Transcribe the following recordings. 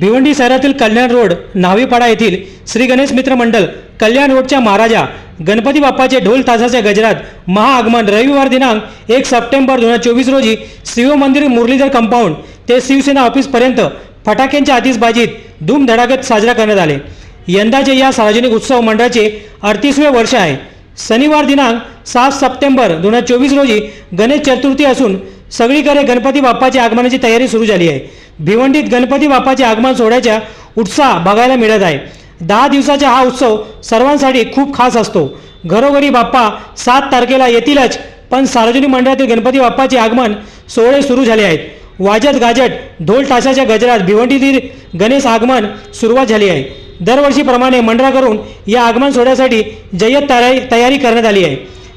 भिवंडी शहरातील कल्याण रोड न्हावीपाडा येथील श्री गणेश मित्र मंडळ कल्याण रोडच्या महाराजा गणपती बाप्पाचे ढोल तासाच्या गजरात महाआगमन रविवार दिनांक एक सप्टेंबर दोन हजार चोवीस रोजी शिव मंदिर मुरलीधर कंपाऊंड ते शिवसेना ऑफिसपर्यंत फटाक्यांच्या आतिषबाजीत धूमधडाक्यात साजरा करण्यात आले. यंदाचे या सार्वजनिक उत्सव मंडळाचे अडतीसवे वर्ष आहे. शनिवार दिनांक सात सप्टेंबर दोन हजार चोवीस रोजी गणेश चतुर्थी असून सगळीकडे गणपती बाप्पाच्या आगमनाची तयारी सुरू झाली आहे. भिवंडीत गणपती बाप्पाचे आगमन सोहळ्याच्या उत्साह बघायला मिळत आहे. दहा दिवसाचा हा उत्सव सर्वांसाठी खूप खास असतो. घरोघरी बाप्पा सात तारखेला येतीलच पण सार्वजनिक मंडळातील गणपती बाप्पाचे आगमन सोहळे सुरू झाले आहेत. वाजत गाजत ढोल ताशाच्या गजरात भिवंडीतील गणेश आगमन सुरुवात झाली आहे. दरवर्षीप्रमाणे मंडळाकडून या आगमन सोहळ्यासाठी जय्यत तयारी तयारी करण्यात आली आहे.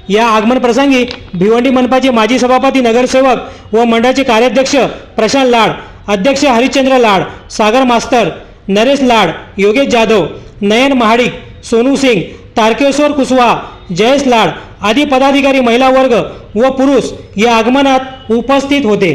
या आगमन प्रसंगी भिवंडी मनपाचे माजी सभापती नगरसेवक व मंडळाचे कार्याध्यक्ष प्रशांत लाड अध्यक्ष हरिश्चंद्र लाड सागर मास्तर नरेश लाड योगेश जाधव नयन महाडिक सोनू सिंग तारकेश्वर कुसवा जयेश लाड आदी पदाधिकारी महिला वर्ग व पुरुष या आगमनात उपस्थित होते.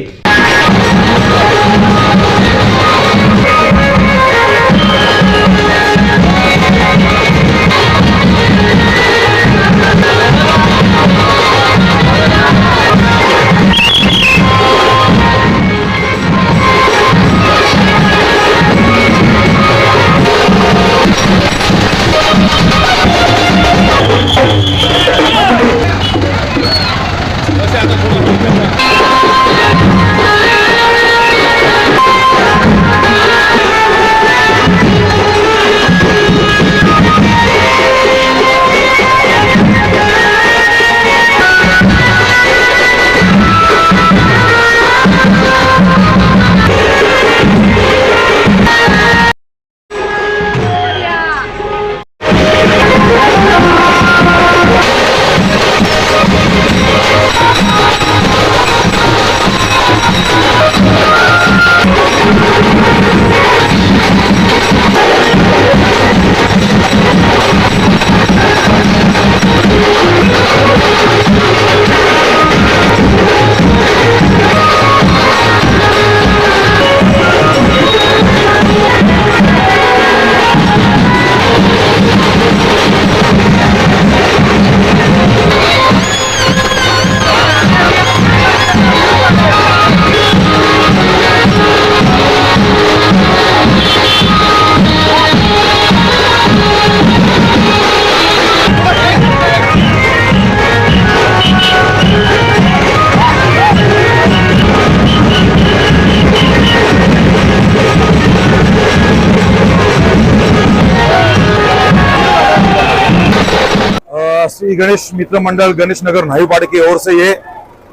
श्री गणेश मित्र मंडल गणेश नगर नाईपाड़े की ओर से ये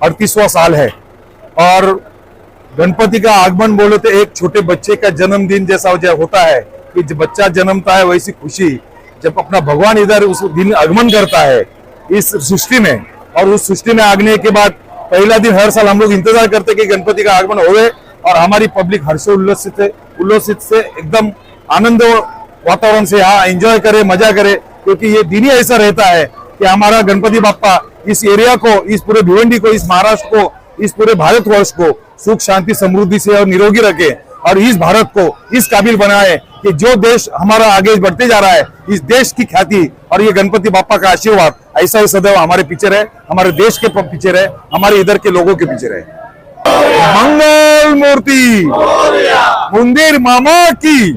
अड़तीसवा साल है। और गणपति का आगमन बोले तो एक छोटे बच्चे का जन्मदिन जैसा होता है कि जब बच्चा जन्मता है वैसी खुशी, जब अपना भगवान इधर उस दिन आगमन करता है इस सृष्टि में। और उस सृष्टि में आगने के बाद पहला दिन हर साल हम लोग इंतज़ार करते कि गणपति का आगमन होवे और हमारी पब्लिक हर्षोल्लासित उल्लसित से एकदम आनंद वातावरण से यहाँ एंजॉय करे, मज़ा करे, क्योंकि ये दिन ही ऐसा रहता है कि हमारा गणपति बापा इस एरिया को इस पूरे भिवंडी को इस महाराष्ट्र को इस पूरे भारतवर्ष को सुख शांति समृद्धि से और निरोगी रखे और इस भारत को इस काबिल बनाए कि जो देश हमारा आगे बढ़ते जा रहा है इस देश की ख्याति और ये गणपति बापा का आशीर्वाद ऐसा ही सदैव हमारे पीछे रहे हमारे देश के पीछे रहे हमारे इधर के लोगों के पीछे रहे। मंगल मूर्ति। मंदिर मामा की।